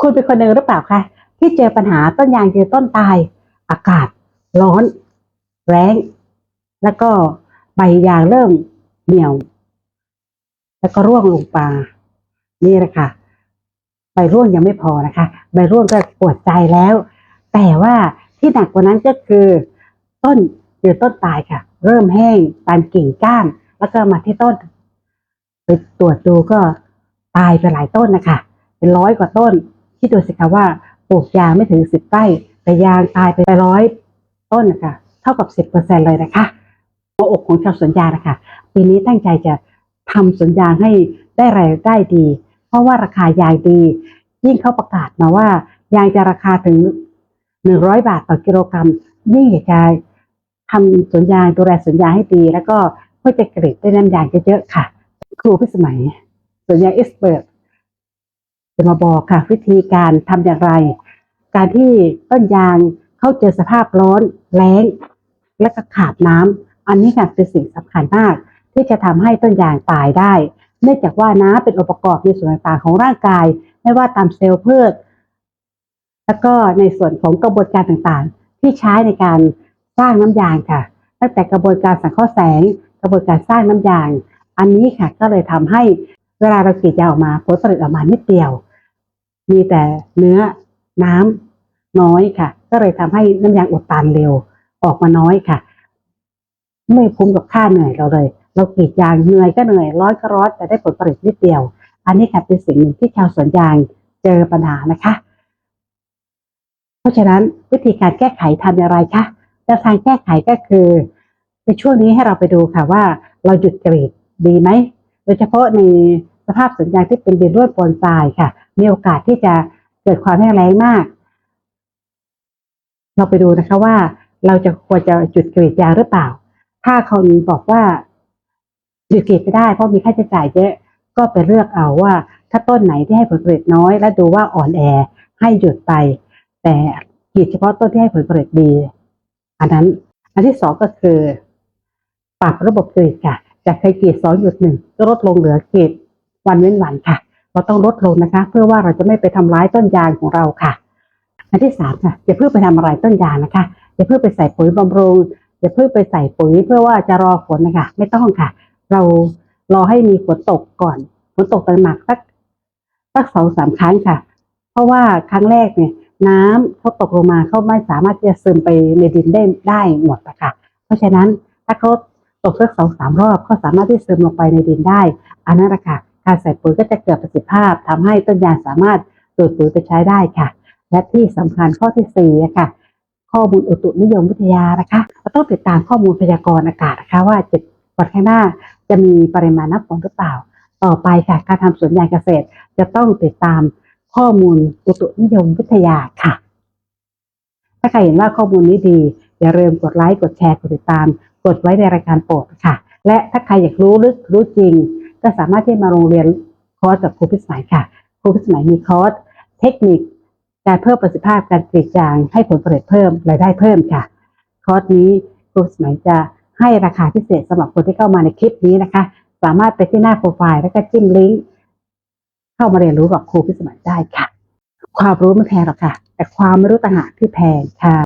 คุณเป็นคนหนึ่งหรือเปล่าคะที่เจอปัญหาต้นยางยืนต้นตาย อากาศร้อน แรงแล้วก็ใบยางเริ่มเหนียว แล้วก็ร่วงลงปลานี่แหละค่ะใบร่วงยังไม่พอนะคะ ใบร่วงก็ปวดใจแล้ว แต่ว่าที่หนักกว่านั้นก็คือ ต้นยืนต้นตายค่ะ เริ่มแห้งตามกิ่งก้าน แล้วก็มาที่ต้น ไปตรวจดูก็ตายไปหลายต้นนะคะ เป็นร้อยกว่าต้น คิดดูสิคะว่าปลูกยางไม่ถึงสิบไร่แต่ยางตายไปร้อยต้นนะคะเท่ากับสิบเปอร์เซ็นเลยนะคะหัวอกของชาวสวนยางนะคะปีนี้ตั้งใจจะทำสวนยางให้ได้รายได้ดี เพราะว่าราคายางดี ยิ่งเขาประกาศมาว่ายางจะราคาถึงหนึ่งร้อยบาทต่อกิโลกรัมยิ่งอยากจะทำสวนยางดูแลสวนยางให้ดี แล้วก็เพื่อจะกรีดได้น้ำยางเยอะๆค่ะ ครูพิสมัยสวนยางเอ็กซ์เปิด จะมาบอกค่ะ วิธีการทำอย่างไร การที่ต้นยางเข้าเจอสภาพร้อนแล้ง และก็ขาดน้ำอันนี้ค่ะคือสิ่งสำคัญมาก ที่จะทำให้ต้นยางตายได้ เนื่องจากว่าน้ำเป็นองค์ประกอบในส่วนต่างๆของร่างกาย ไม่ว่าตามเซลล์พืชแล้วก็ในส่วนของกระบวนการต่างๆ ที่ใช้ในการสร้างน้ำยางค่ะ ตั้งแต่กระบวนการสังเคราะห์แสง กระบวนการสร้างน้ำยาง อันนี้ค่ะก็เลยทำให้เวลาเรากรีดยางออกมาผลผลิตออกมานิดเดียว มีแต่เนื้อน้ำน้อยค่ะ ก็เลยทำให้น้ำยางอุดตันเร็วออกมาน้อยค่ะ ไม่คุ้มกับค่าเหนื่อยเราเลย เรากรีดยางเหนื่อยก็เหนื่อยร้อนก็ร้อนแต่ได้ผลผลิตนิดเดียว อันนี้ค่ะเป็นสิ่งหนึ่งที่ชาวสวนยางเจอปัญหานะคะ เพราะฉะนั้นวิธีการแก้ไขทำอย่างไรคะแนวทางแก้ไขก็คือ ในช่วงนี้ให้เราไปดูค่ะว่า เราหยุดกรีดดีไหมโดยเฉพาะใน สภาพสวนยางที่เป็นดินร่วนปนทรายค่ะ มีโอกาสที่จะเกิดความแห้งแล้งมาก เราไปดูนะคะว่า เราจะควรจะหยุดกรีดยางหรือเปล่า ถ้าคนบอกว่าหยุดกรีดไม่ได้เพราะมีค่าใช้จ่ายเยอะก็ไปเลือกเอาว่า ถ้าต้นไหนที่ให้ผลผลิตน้อย และดูว่าอ่อนแอให้หยุดไป แต่กรีดเฉพาะต้นที่ให้ผลผลิตดี อันนั้น อันที่สองก็คือ ปรับระบบกรีดค่ะ จากเคยกรีดสองหยุดหนึ่งก็ลดลงเหลือกรีด วันเว้นวันค่ะ เราต้องลดลงนะคะ เพื่อว่าเราจะไม่ไปทำร้ายต้นยางของเราค่ะ อันที่สามค่ะอย่าเพิ่งไปทำอะไรต้นยางนะคะอย่าเพิ่งไปใส่ปุ๋ยบำรุงอย่าเพิ่งไปใส่ปุ๋ยเพื่อว่าจะรอฝนนะคะ ไม่ต้องค่ะ เรารอให้มีฝนตกก่อนฝนตกหนักสักสักสองสามครั้งค่ะ เพราะว่าครั้งแรกเนี่ย น้ำเขาตกลงมาเขาไม่สามารถที่จะซึมไปในดินได้ได้หมดอะค่ะเพราะฉะนั้นถ้าเขาตกสักสองสามรอบเขาสามารถที่ซึมลงไปในดินได้ อันนั้นแหละค่ะ การใส่ปุ๋ยก็จะเกิดประสิทธิภาพทำให้ต้นยางสามารถดูดปุ๋ยไปใช้ได้ค่ะ และที่สำคัญข้อที่สี่นะคะข้อมูลอุตุนิยมวิทยานะคะเราต้องติดตามข้อมูลพยากรณ์อากาศนะคะว่าเจ็ดวันข้างหน้าจะมีปริมาณน้ำฝนหรือเปล่า ต่อไปค่ะการทำสวนยางเกษตร จะต้องติดตามข้อมูลอุตุนิยมวิทยาค่ะ ถ้าใครเห็นว่าข้อมูลนี้ดี อย่าลืมกดไลค์กดแชร์กดติดตาม กดไว้ในรายการโปรดค่ะ และถ้าใครอยากรู้ลึกรู้จริง ก็สามารถที่มาโรงเรียนคอร์สกับครูพิสมัยค่ะ ครูพิสมัยมีคอร์สเทคนิค การเพิ่มประสิทธิภาพการกรีดยาง ให้ผลผลิตเพิ่มรายได้เพิ่มค่ะ คอร์สนี้ครูพิสมัยจะให้ราคาพิเศษสำหรับคนที่เข้ามาในคลิปนี้นะคะ สามารถไปที่หน้าโปรไฟล์แล้วก็จิ้มลิงก์เข้ามาเรียนรู้กับครูพิสมัยได้ค่ะ ความรู้ไม่แพงหรอกค่ะ แต่ความไม่รู้ต่างหากที่แพงค่ะ